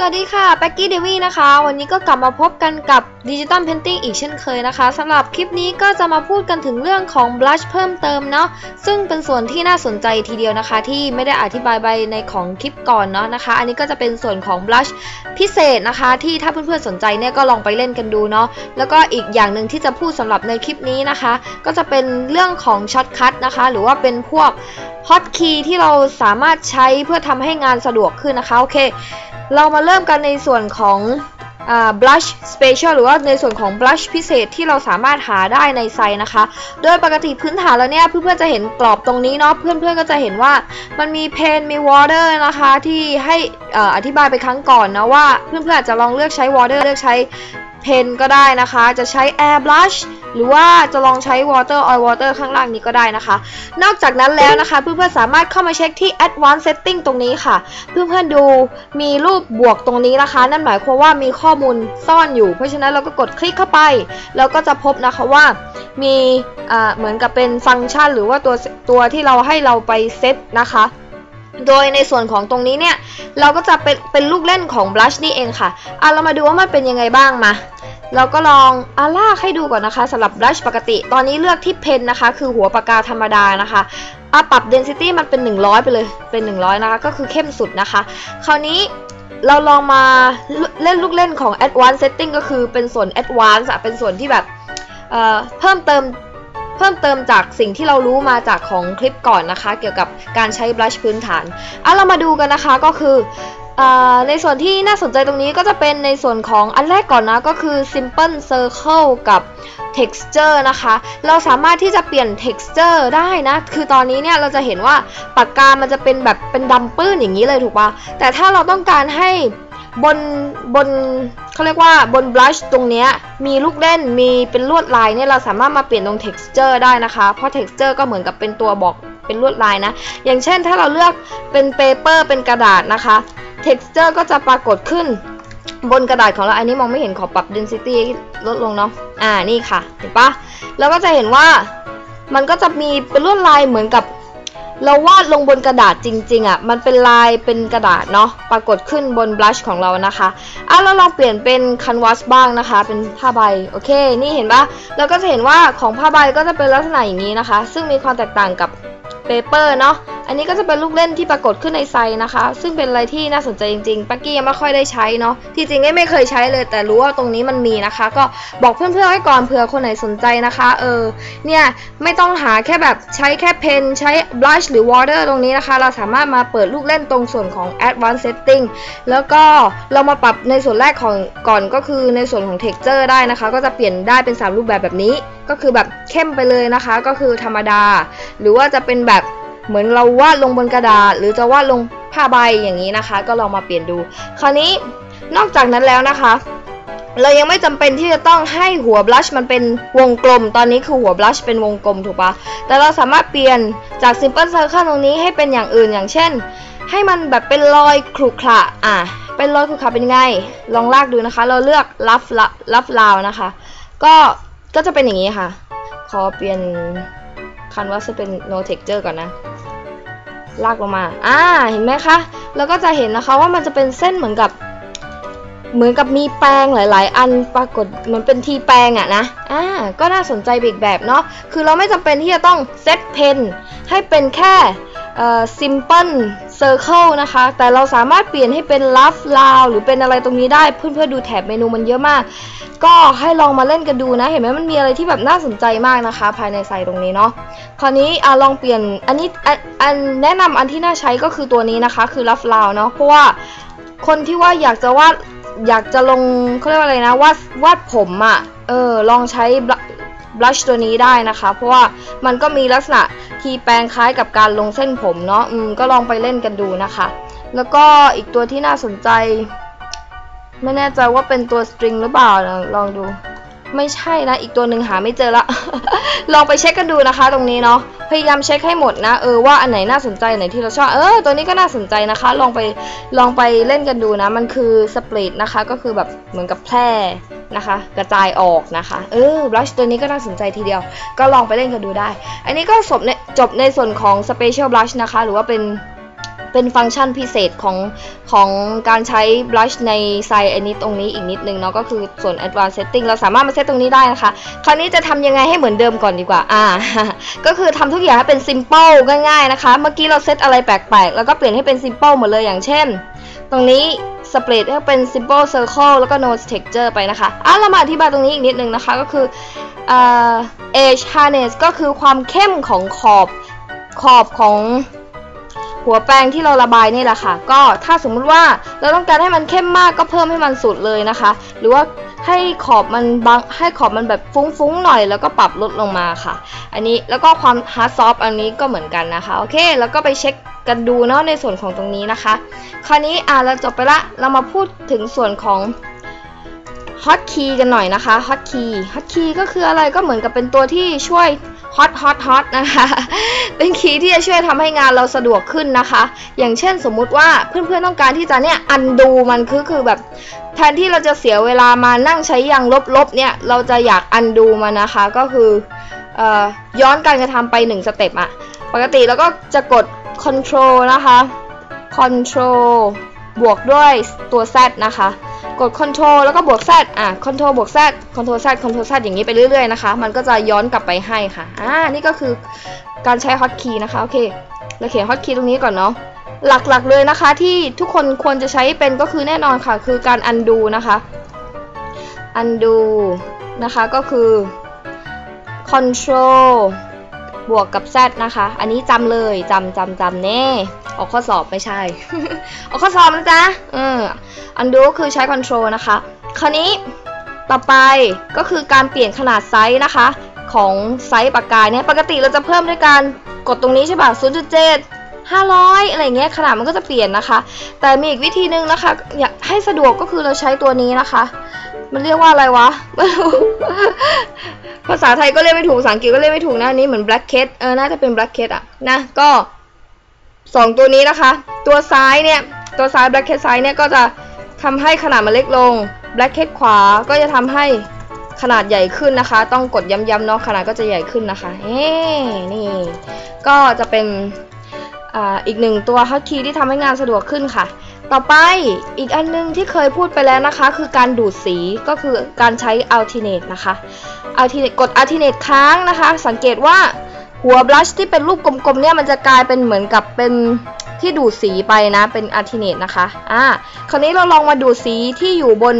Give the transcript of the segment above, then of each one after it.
สวัสดีค่ะแบ็กกี้เดวี่นะคะ วันนี้ก็กลับมาพบกันกับดิจิตอลเพนติ้งอีกเช่นเคยนะคะสำหรับคลิปนี้ก็จะมาพูดกันถึงเรื่องของบลัชเพิ่มเติมเนาะซึ่งเป็นส่วนที่น่าสนใจทีเดียวนะคะ ที่ไม่ได้อธิบายไปในของคลิปก่อนเนาะนะคะ อันนี้ก็จะเป็นส่วนของบลัชพิเศษนะคะ ที่ถ้าเพื่อนๆสนใจเนี่ยก็ลองไปเล่นกันดูเนาะแล้วก็อีกอย่างหนึ่งที่จะพูดสำหรับในคลิปนี้นะคะ ก็จะเป็นเรื่องของช็อตคัทนะคะ หรือว่าเป็นพวกฮอตคีย์ที่เราสามารถใช้เพื่อทำให้งานสะดวกขึ้นนะคะโอเค เรามาเริ่มกันในส่วนของ blush special หรือว่าในส่วนของ blush พิเศษที่เราสามารถหาได้ในไซนะคะ โดยปกติพื้นฐานแล้วเนี่ยเพื่อนๆจะเห็นกรอบตรงนี้เนาะเพื่อนๆก็จะเห็นว่ามันมีเพนมี water นะคะที่ให้อธิบายไปครั้งก่อนนะว่าเพื่อนๆอาจจะลองเลือกใช้ water เลือกใช้ เพนก็ได้นะคะ จะใช้ air blush หรือว่าจะลองใช้ water oil water ข้างล่างนี้ก็ได้นะคะ นอกจากนั้นแล้วนะคะ เพื่อนๆสามารถเข้ามาเช็คที่ advanced setting ตรงนี้ค่ะ เพื่อนๆดูมีรูปบวกตรงนี้นะคะ นั่นหมายความว่ามีข้อมูลซ่อนอยู่ เพราะฉะนั้นเราก็กดคลิกเข้าไป แล้วก็จะพบนะคะว่ามีเหมือนกับเป็นฟังก์ชัน หรือว่าตัวตัวที่เราให้เราไปเซตนะคะ โดยในส่วนของตรงนี้เนี่ย เราก็จะเป็นเป็นลูกเล่นของบลัชนี่เองค่ะอะเรามาดูว่ามันเป็นยังไงบ้างมาเราก็ลองอาลากให้ดูก่อนนะคะสำหรับบลัชปกติ ตอนนี้เลือกที่เพนนะคะ คือหัวปากกาธรรมดานะคะอาปรับ density มันเป็น 100 ไปเลย เป็น 100 นะคะ ก็คือเข้มสุดนะคะ คราวนี้เราลองมาเล่นลูกเล่นของ advanced setting ก็คือเป็นส่วน advanced อะเป็นส่วนที่แบบเเพิ่มเติม เพิ่มเติมจากสิ่งที่เรารู้มาจากของคลิปก่อนนะคะ เกี่ยวกับการใช้บลัชพื้นฐานอะเรามาดูกันนะคะก็คือในส่วนที่น่าสนใจตรงนี้ก็จะเป็นในส่วนของอันแรกก่อนนะก็คือ simple circle กับ texture นะคะ เราสามารถที่จะเปลี่ยน texture ได้นะ คือตอนนี้เนี่ยเราจะเห็นว่าปากกามันจะเป็นแบบเป็นดำปื้นอย่างนี้เลยถูกปะแต่ถ้าเราต้องการให้ บนบนเขาเรียกว่าบนบลัชตรงนี้มีลูกเล่นมีเป็นลวดลายเนี่ยเราสามารถมาเปลี่ยนตรง texture ได้นะคะ เพราะ texture ก็เหมือนกับเป็นตัวบอกเป็นลวดลายนะ อย่างเช่นถ้าเราเลือกเป็นเปเปอร์เป็นกระดาษนะคะ texture ก็จะปรากฏขึ้นบนกระดาษของเราอันนี้มองไม่เห็นขอปรับ density ลดลงเนาะอ่านี่ค่ะ เห็นปะแล้วก็จะเห็นว่ามันก็จะมีเป็นลวดลายเหมือนกับ เราวาดลงบนกระดาษจริงๆอะ่ะ มันเป็นลายเป็นกระดาษเนาะ ปรากฏขึ้นบนบลัชของเรานะคะ อะเราลองเปลี่ยนเป็นคันวาสบ้างนะคะ เป็นผ้าใบ โอเค นี่เห็นปะเราก็จะเห็นว่าของผ้าใบก็จะเป็นลักษณะอย่างนี้นะคะ ซึ่งมีความแตกต่างกับเปเปอร์เนาะ อันนี้ก็จะเป็นลูกเล่นที่ปรากฏขึ้นในไซนะคะ ซึ่งเป็นอะไรที่น่าสนใจจริงๆปักกี้ยังไม่ค่อยได้ใช้เนาะที่จริงไม่เคยใช้เลย แต่รู้ว่าตรงนี้มันมีนะคะ ก็บอกเพื่อนๆไว้ก่อนเผื่อคนไหนสนใจนะคะ เออเนี่ยไม่ต้องหาแค่แบบใช้แค่เพนใช้บลัชหรือวอเตอร์ตรงนี้นะคะ เราสามารถมาเปิดลูกเล่นตรงส่วนของ advanced setting แล้วก็เรามาปรับในส่วนแรกของก่อนก็คือในส่วนของ texture ได้นะคะ ก็จะเปลี่ยนได้เป็น 3 รูปแบบแบบนี้ ก็คือแบบเข้มไปเลยนะคะ ก็คือธรรมดา หรือว่าจะเป็นแบบ เหมือนเราวาดลงบนกระดาษ หรือจะวาดลงผ้าใบอย่างนี้นะคะ ก็ลองมาเปลี่ยนดู คราวนี้นอกจากนั้นแล้วนะคะ เรายังไม่จำเป็นที่จะต้องให้หัวบลัชมันเป็นวงกลม ตอนนี้คือหัวบลัชเป็นวงกลมถูกปะแต่เราสามารถเปลี่ยนจาก simple circle ตรงนี้ให้เป็นอย่างอื่นอย่างเช่น ให้มันแบบเป็นรอยขรุขระอะเป็นรอยขรุขระเป็นไง ลองลากดูนะคะ เราเลือกรับรับลาวนะคะ ก็ก็จะเป็นอย่างนี้ค่ะ ขอเปลี่ยนคันว่าจะเป็น no texture ก่อนนะ ลากลงมา อ่า เห็นไหมคะ แล้วก็จะเห็นนะคะว่ามันจะเป็นเส้นเหมือนกับ เหมือนกับมีแปรงหลาย ๆ อันปรากฏเหมือนเป็นทีแปรงอะนะ อ่า ก็น่าสนใจอีกแบบเนาะ คือเราไม่จำเป็นที่จะต้องเซตเพนให้เป็นแค่ เอ่อ simple circle นะคะ แต่เราสามารถเปลี่ยนให้เป็น rough round หรือเป็นอะไรตรงนี้ได้ เพื่อนๆดูแถบเมนูมันเยอะมาก ก็ให้ลองมาเล่นกันดูนะ เห็นไหมมันมีอะไรที่แบบน่าสนใจมากนะคะ ภายในไซต์ตรงนี้เนาะ คราวนี้อลองเปลี่ยน อันนี้อันแนะนำอันที่น่าใช้ก็คือตัวนี้นะคะ คือ rough round เนาะ เพราะว่าคนที่ว่าอยากจะวาดอยากจะลงเขาเรียกว่าอะไรนะวาดวาดผมอะ่ะ เออลองใช้ บลัชตัวนี้ได้นะคะ เพราะว่ามันก็มีลักษณะทีแปลงคล้ายกับการลงเส้นผมเนาะอืมก็ลองไปเล่นกันดูนะคะ แล้วก็อีกตัวที่น่าสนใจ ไม่แน่ใจว่าเป็นตัวสตริงหรือเปล่าลองดูไม่ใช่นะ อีกตัวหนึ่งหาไม่เจอละ ลองไปเช็คกันดูนะคะ ตรงนี้เนาะ พยายามเช็คให้หมดนะ เออว่าอันไหนน่าสนใจไหนที่เราชอบ เออ ตัวนี้ก็น่าสนใจนะคะ ลองไปลองไปเล่นกันดูนะ มันคือสปริตนะคะ ก็คือแบบเหมือนกับแพร่ นะคะ กระจายออกนะคะ เออบลัชตัวนี้ก็น่าสนใจทีเดียว ก็ลองไปเล่นกันดูได้ อันนี้ก็จบในจบในส่วนของ Special Blush นะคะ หรือว่าเป็นเป็นฟังก์ชันพิเศษของของการใช้ blush ในไซส์อันนี้ตรงนี้อีกนิดนึงเนาะก็คือส่วน advanced setting เราสามารถมาเซตตรงนี้ได้นะคะ คราวนี้จะทำยังไงให้เหมือนเดิมก่อนดีกว่า อ่า ก็คือทำทุกอย่างให้เป็น simple ง่ายๆนะคะ เมื่อกี้เราเซตอะไรแปลกๆ แล้วก็เปลี่ยนให้เป็น simple หมดเลยอย่างเช่น ตรงนี้ split ให้เป็น simple circle แล้วก็ no texture ไปนะคะอะเรามาอธิบายตรงนี้อีกนิดนึงนะคะ ก็คือเอ่อ edge hardness ก็คือความเข้มของขอบขอบของหัวแปรงที่เราระบายนี่แหละค่ะ ก็ถ้าสมมุติว่าเราต้องการให้มันเข้มมากก็เพิ่มให้มันสุดเลยนะคะ หรือว่าให้ขอบมันบางให้ขอบมันแบบฟุ้งๆหน่อย แล้วก็ปรับลดลงมาค่ะ อันนี้แล้วก็ความ hard soft อันนี้ก็เหมือนกันนะคะ โอเค แล้วก็ไปเช็ค กันดูเนาะในส่วนของตรงนี้นะคะ คราวนี้อ่าเราจบไปละเรามาพูดถึงส่วนของ hot key กันหน่อยนะคะ hot key hot key ก็คืออะไรก็เหมือนกับเป็นตัวที่ช่วย hot hot hot นะคะ เป็นคีย์ที่จะช่วยทำให้งานเราสะดวกขึ้นนะคะ อย่างเช่นสมมุติว่าเพื่อนๆต้องการที่จะเนี่ยอันดูมันคือคือแบบ แทนที่เราจะเสียเวลามานั่งใช้ยางลบๆเนี่ยเราจะอยากอันดูมันนะคะก็คือเออย้อนการกระทำไปหนึ่งสเต็ปอะปกติเราก็จะกด control นะคะ control บวกด้วยตัว z นะคะ กด control แล้วก็บวก z อะ control บวก z control z control z อย่างนี้ไปเรื่อยๆนะคะ มันก็จะย้อนกลับไปให้ค่ะ อ่า นี่ก็คือการใช้ hotkey นะคะ โอเค เราเขียน hotkey ตรงนี้ก่อนเนาะ หลักๆเลยนะคะที่ทุกคนควรจะใช้เป็นก็คือแน่นอนค่ะ คือการ undo นะคะ undo นะคะก็คือ control บวกกับ z นะคะ อันนี้จำเลยจำจำจำแน่ ออกข้อสอบไม่ใช่ ออกข้อสอบนะจ๊ะเออ undo ก็คือใช้ control นะคะ คราวนี้ต่อไปก็คือการเปลี่ยนขนาดไซส์นะคะ ของไซส์ปากกาเนี่ย ปกติเราจะเพิ่มด้วยการกดตรงนี้ใช่ป่ะ 0.7 500 อะไรเงี้ยขนาดมันก็จะเปลี่ยนนะคะ แต่มีอีกวิธีนึงนะคะ อยากให้สะดวกก็คือเราใช้ตัวนี้นะคะ มันเรียกว่าอะไรวะไม่รู้ภาษาไทยก็เรียกไม่ถูกภาษาอังกฤษก็เรียกไม่ถูกนะอันนี้เหมือน black cat เออน่าจะเป็น black cat อะนะก็สองตัวนี้นะคะ ตัวซ้ายเนี่ย ตัวซ้าย black cat ซ้ายเนี่ยก็จะทำให้ขนาดมันเล็กลง black cat ขวาก็จะทำให้ขนาดใหญ่ขึ้นนะคะ ต้องกดย้ำๆเนาะขนาดก็จะใหญ่ขึ้นนะคะ เอ๊นี่ ก็จะเป็นออีกหนึ่งตัว hotkey ที่ทำให้งานสะดวกขึ้นค่ะ ต่อไปอีกอันนึงที่เคยพูดไปแล้วนะคะ คือการดูดสีก็คือการใช้ alternate นะคะ alternate กด alternate ค้างนะคะ สังเกตว่าหัวบลัชที่เป็นรูปกลมๆเนี่ยมันจะกลายเป็นเหมือนกับเป็น ที่ดูดสีไปนะเป็น alternate นะคะอ่าคราวนี้เราลองมาดูดสีที่อยู่บน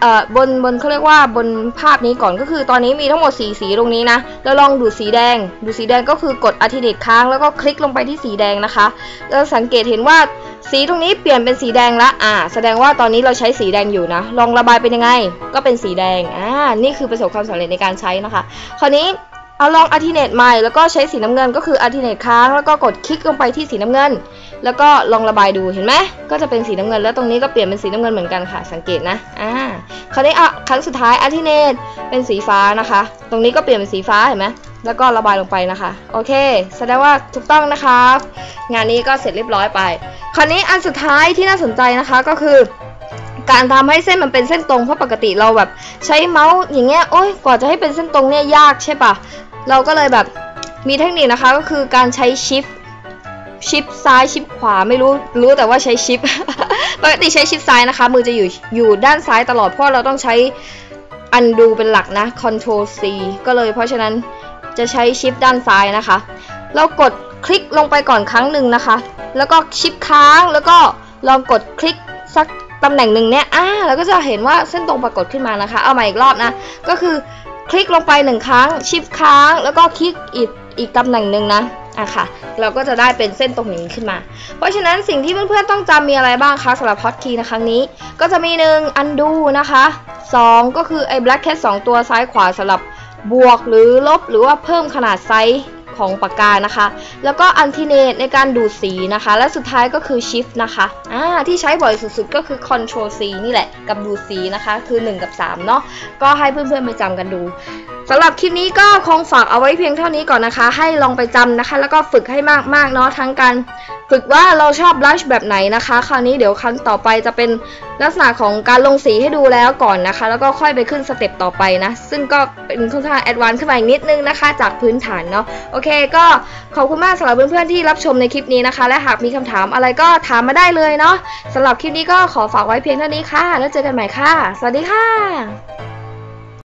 เอ่อบนบนเขาเรียกว่าบนภาพนี้ก่อนก็คือตอนนี้มีทั้งหมดสีสีตรงนี้นะเราลองดูดสีแดง ดูดสีแดงก็คือกด alternate ค้างแล้วก็คลิกลงไปที่สีแดงนะคะเราสังเกตเห็นว่าสีตรงนี้เปลี่ยนเป็นสีแดงละอ่า แสดงว่าตอนนี้เราใช้สีแดงอยู่นะ ลองระบายเป็นยังไง ก็เป็นสีแดง อ่า นี่คือประสบความสำเร็จในการใช้นะคะ คราวนี้ เอาลองอัลติเนตใหม่แล้วก็ใช้สีน้ำเงินก็คืออัลติเนตค้างแล้วก็กดคลิกลงไปที่สีน้ำเงิน แล้วก็ลองระบายดูเห็นไหมก็จะเป็นสีน้ำเงิน แล้วตรงนี้ก็เปลี่ยนเป็นสีน้ำเงินเหมือนกันค่ะสังเกตนะอ่าคราวนี้อะครั้งสุดท้ายอัลติเนตเป็นสีฟ้านะคะ ตรงนี้ก็เปลี่ยนเป็นสีฟ้าเห็นไหมแล้วก็ระบายลงไปนะคะ โอเค แสดงว่าถูกต้องนะคะ งานนี้ก็เสร็จเรียบร้อยไป คราวนี้อันสุดท้ายที่น่าสนใจนะคะก็คือ การทำให้เส้นมันเป็นเส้นตรงเพราะปกติเราแบบ ใช้เมาส์อย่างเงี้ยโอ้ยกว่าจะให้เป็นเส้นตรงเนี่ยยากใช่ปะ เราก็เลยแบบมีเทคนิคนะคะก็คือการใช้ชิปชิปซ้ายชิปขวาไม่รู้รู้แต่ว่าใช้ชิปปกติใช้ชิปซ้ายนะคะ มือจะอยู่อยู่ด้านซ้ายตลอดเพราะเราต้องใช้อันดูเป็นหลักนะ Ctrl C ก็เลยเพราะฉะนั้นจะใช้ชิปด้านซ้ายนะคะ เรากดคลิกลงไปก่อนครั้งหนึ่งนะคะ แล้วก็ชิปค้างแล้วก็ลองกดคลิกสักตำแหน่งหนึ่งเนี่ยอ่าเราก็จะเห็นว่าเส้นตรงปรากฏขึ้นมานะคะ เอาใหม่อีกรอบนะ ก็คือ คลิกลงไปหนึ่งครั้ง ชิปค้าง แล้วก็คลิกอีกอีกตำแหน่งหนึ่งนะอะค่ะ เราก็จะได้เป็นเส้นตรงนี้ขึ้นมา เพราะฉะนั้นสิ่งที่เพื่อนๆต้องจำมีอะไรบ้างคะสำหรับฮอตคีย์ในครั้งนี้ ก็จะมีหนึ่ง undo นะคะสองก็คือไอ้ black cat สองตัวซ้ายขวาสำหรับบวกหรือลบหรือว่าเพิ่มขนาดไซส์ ของปากกานะคะ แล้วก็อันทิเนตในการดูดสีนะคะ และสุดท้ายก็คือ shift นะคะอ่าที่ใช้บ่อยสุดๆ ก็คือ control C นี่แหละ กับดูดสีนะคะ คือ 1 กับ 3 เนาะก็ให้เพื่อนๆไปจำกันดู สำหรับคลิปนี้ก็คงฝากเอาไว้เพียงเท่านี้ก่อนนะคะ ให้ลองไปจำนะคะ แล้วก็ฝึกให้มากๆเนาะทั้งการฝึกว่าเราชอบลัชแบบไหนนะคะ คราวนี้เดี๋ยวครั้งต่อไปจะเป็นลักษณะของการลงสีให้ดูแล้วก่อนนะคะ แล้วก็ค่อยไปขึ้นสเต็ปต่อไปนะ ซึ่งก็เป็นค่อนข้างแอดวานซ์ขึ้นมาอีกนิดนึงนะคะ จากพื้นฐานเนาะโอเค ก็ขอบคุณมากสำหรับเพื่อนๆที่รับชมในคลิปนี้นะคะ และหากมีคำถามอะไรก็ถามมาได้เลยเนาะสำหรับคลิปนี้ก็ขอฝากไว้เพียงเท่านี้ค่ะ แล้วเจอกันใหม่ค่ะ สวัสดีค่ะ